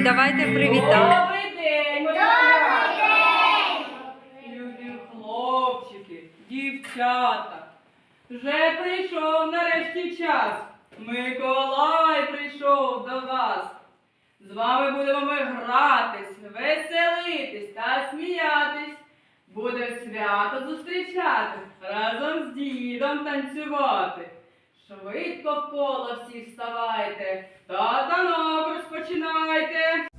давайте привітаємо. Добрий день, малята! Любі хлопчики, дівчата. Вже прийшов нарешті час. Миколай прийшов до вас. З вами будемо ми гратись, веселитись та сміятись. Буде свято зустрічати, разом з дідом танцювати. Швидко в коло всі вставайте, та танок розпочинайте.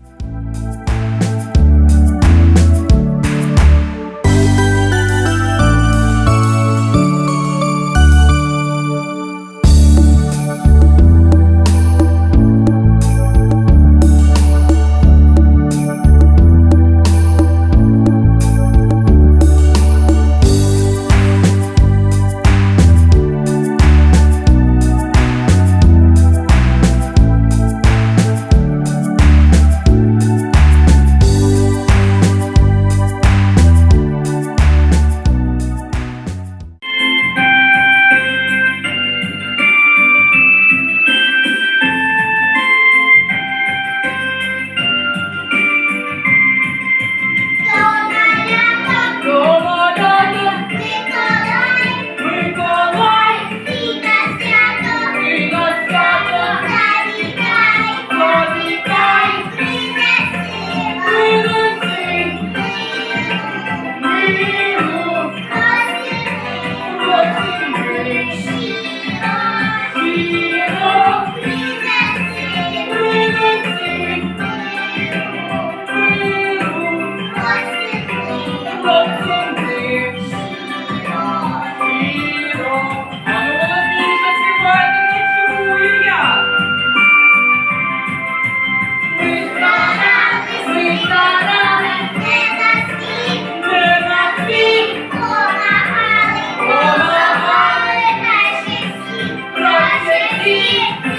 Yeah.